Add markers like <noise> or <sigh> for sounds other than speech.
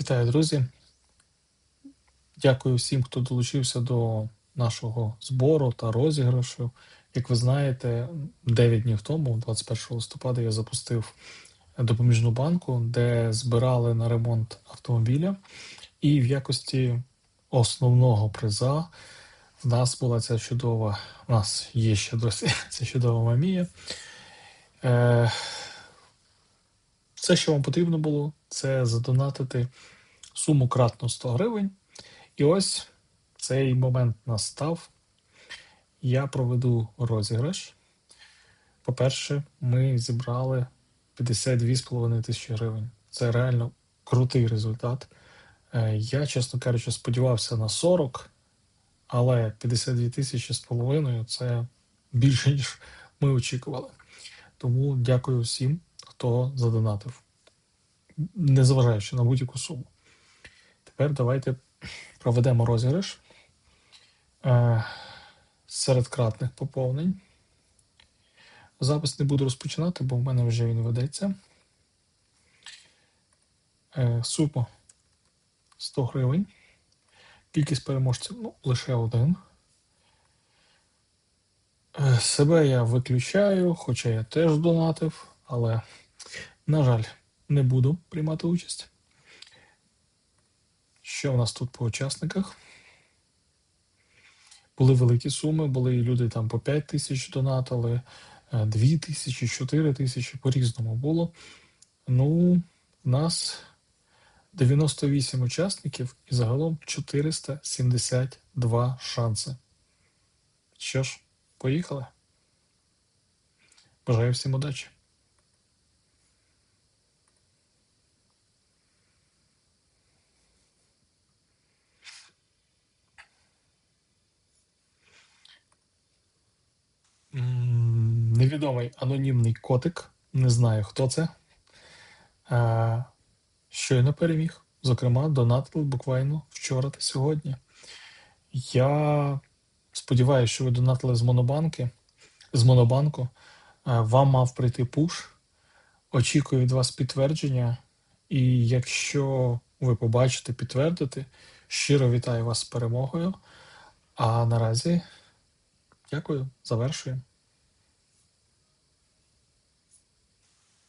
Вітаю, друзі! Дякую всім, хто долучився до нашого збору та розіграшу. Як ви знаєте, 9 днів тому, 21 листопада, я запустив допоміжну банку, де збирали на ремонт автомобіля. І в якості основного приза в нас була ця чудова, у нас є ще досі <laughs> ця чудова мамія. Все, що вам потрібно було, це задонатити суму кратно 100 гривень. І ось цей момент настав. Я проведу розіграш. По-перше, ми зібрали 52,5 тисячі гривень. Це реально крутий результат. Е, Я, чесно кажучи, сподівався на 40, але 52 тисячі з половиною це більше, ніж ми очікували. Тому дякую всім, хто задонатив, незважаючи на будь-яку суму. Тепер давайте проведемо розіграш е, серед кратних поповнень. Запис не буду розпочинати, бо в мене вже він ведеться. Е, сума 100 гривень. Кількість переможців ну, лише один. Е, Себе я виключаю, хоча я теж донатив, але, на жаль, не буду приймати участь. Що в нас тут по учасниках? Були великі суми, були люди там по 5 тисяч донатили, 2 тисячі, 4 тисячі, по-різному було. Ну, в нас 98 учасників і загалом 472 шанси. Що ж, поїхали. Бажаю всім удачі. Невідомий анонімний котик. Не знаю, хто це. Е, Щойно переміг. Зокрема, донатили буквально вчора та сьогодні. Я сподіваюся, що ви донатили з монобанки. З монобанку. Е, Вам мав прийти пуш. Очікую від вас підтвердження. І якщо ви побачите, підтвердите, щиро вітаю вас з перемогою. А наразі дякую, завершуємо.